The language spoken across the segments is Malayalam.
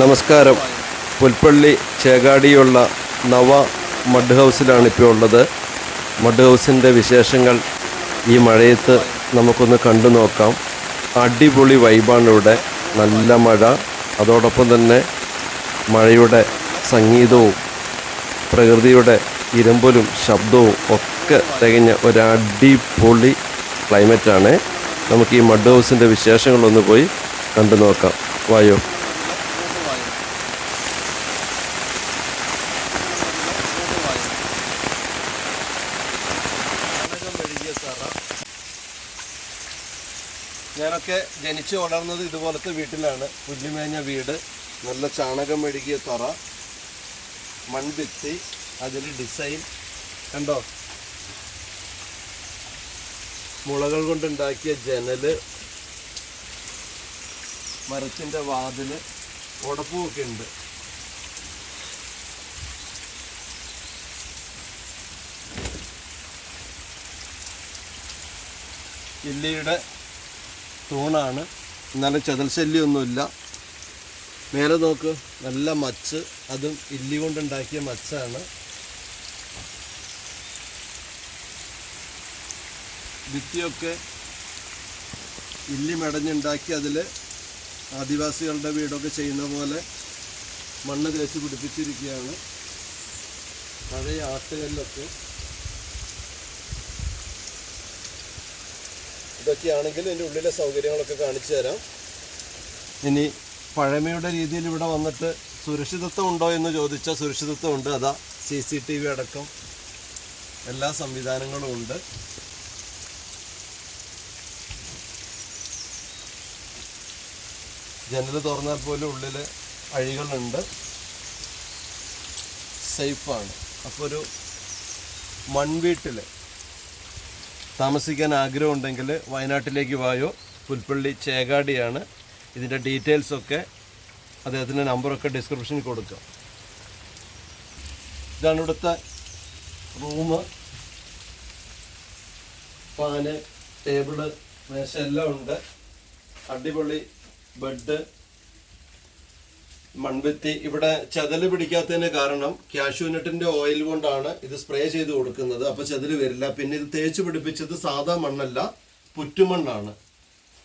നമസ്കാരം. പുൽപ്പള്ളി ചേകാടിയുള്ള നവ മഡ് ഹൗസിലാണ് ഇപ്പോൾ ഉള്ളത്. മഡ് ഹൗസിന്റെ വിശേഷങ്ങൾ ഈ മഴയത്ത് നമുക്കൊന്ന് കണ്ടു നോക്കാം. അടിപൊളി വൈബാണ് ഇവിടെ നല്ല മഴ. അതോടൊപ്പം തന്നെ മഴയുടെ സംഗീതവും പ്രകൃതിയുടെ ഇരമ്പലും ശബ്ദവും ഒക്കെ തികഞ്ഞ ഒരു അടിപൊളി ക്ലൈമറ്റാണ് നമുക്ക് ഈ മഡ് ഹൗസിന്റെ വിശേഷങ്ങളൊന്ന് പോയി കണ്ടു നോക്കാം. വായോ. ഞാനൊക്കെ ജനിച്ചു വളർന്നത് ഇതുപോലത്തെ വീട്ടിലാണ്. പുല്ലുമേഞ്ഞ വീട്. നല്ല ചാണകം മെഴുകിയ തറ. മൺഭിത്തി. അതിൽ ഡിസൈൻ. കണ്ടോ? മുളകൾ കൊണ്ടുണ്ടാക്കിയ ജനൽ. മരത്തിന്റെ വാതിൽ. ഉടപ്പുമൊക്കെ ഉണ്ട്. ഇല്ലിയുടെ തൂണാണ്. എന്നാലും ചതൽ ശല്യമൊന്നുമില്ല മേലെ നോക്ക് നല്ല മച്ച്. അതും ഇല്ലി കൊണ്ടുണ്ടാക്കിയ മച്ചാണ്. ഭിത്തിയൊക്കെ ഇല്ലി മെടഞ്ഞുണ്ടാക്കി അതിൽ ആദിവാസികളുടെ വീടൊക്കെ ചെയ്യുന്ന പോലെ മണ്ണ് തേച്ച് പിടിപ്പിച്ചിരിക്കുകയാണ്. പഴയ ആട്ടുകല്ലൊക്കെ. ഇതൊക്കെയാണെങ്കിൽ ഇതിന്റെ ഉള്ളിലെ സൗകര്യങ്ങളൊക്കെ കാണിച്ചു തരാം. ഇനി പഴമയുടെ രീതിയിൽ ഇവിടെ വന്നിട്ട് സുരക്ഷിതത്വം ഉണ്ടോ എന്ന് ചോദിച്ചാൽ സുരക്ഷിതത്വം ഉണ്ട്. അതാ സി സി ടി വി അടക്കം എല്ലാ സംവിധാനങ്ങളും ഉണ്ട്. ജനൽ തുറന്നാൽ പോലും ഉള്ളിൽ അഴികളുണ്ട്. സേഫാണ്. അപ്പോൾ ഒരു മൺവീട്ടിൽ താമസിക്കാൻ ആഗ്രഹമുണ്ടെങ്കിൽ വയനാട്ടിലേക്ക് വായോ. പുൽപ്പള്ളി ചേകാടിയാണ്. ഇതിന്റെ ഡീറ്റെയിൽസൊക്കെ അദ്ദേഹത്തിന്റെ നമ്പറൊക്കെ ഡിസ്ക്രിപ്ഷനിൽ കൊടുക്കാം. ഇതാണ് ഇവിടുത്തെ റൂം ഫാന് ടേബിൾ മേശ എല്ലാം ഉണ്ട്. അടിപൊളി ബെഡ് മൺഭിത്തി ഇവിടെ ചതൽ പിടിക്കാത്തതിന് കാരണം കാഷ്യൂനട്ടിന്റെ ഓയിൽ കൊണ്ടാണ് ഇത് സ്പ്രേ ചെയ്ത് കൊടുക്കുന്നത്. അപ്പൊ ചെതൽ വരില്ല. പിന്നെ ഇത് തേച്ച് പിടിപ്പിച്ചത് സാധാ മണ്ണല്ല പുറ്റുമണ്ണാണ്.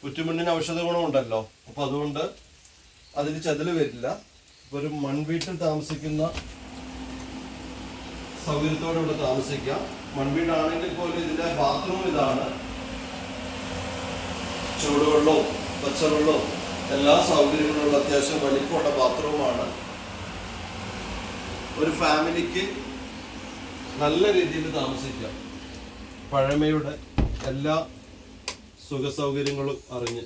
പുറ്റുമണ്ണിന് ഔഷധ ഗുണമുണ്ടല്ലോ. അപ്പൊ അതുകൊണ്ട് അതിൽ ചെതൽ വരില്ല. ഇപ്പൊ ഒരു മൺവീട്ടിൽ താമസിക്കുന്ന സൗകര്യത്തോടെ ഇവിടെ താമസിക്കാം. മൺവീടാണെങ്കിൽ പോലും ഇതിന്റെ ബാത്റൂം ഇതാണ്. ചൂടുവെള്ളവും പച്ചവെള്ളവും എല്ലാ സൗകര്യങ്ങളുള്ള അത്യാവശ്യം വലിപ്പമുള്ള ബാത്റൂമാണ്. ഒരു ഫാമിലിക്ക് നല്ല രീതിയിൽ താമസിക്കാം. പഴമയുടെ എല്ലാ സുഖ സൗകര്യങ്ങളും അറിഞ്ഞ്.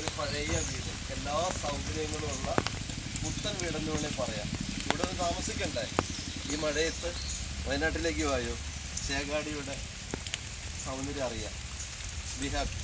ഒരു പഴയ വീട്. എല്ലാ സൗകര്യങ്ങളും ഉള്ള പുത്തൻ വീടെന്ന് വേണമെങ്കിൽ പറയാം. ഇവിടെ താമസിക്കണ്ടേ? ഈ മഴയത്ത് വയനാട്ടിലേക്ക് വായോ ചേകാടിയുടെ സൗന്ദര്യം അറിയാം. Be happy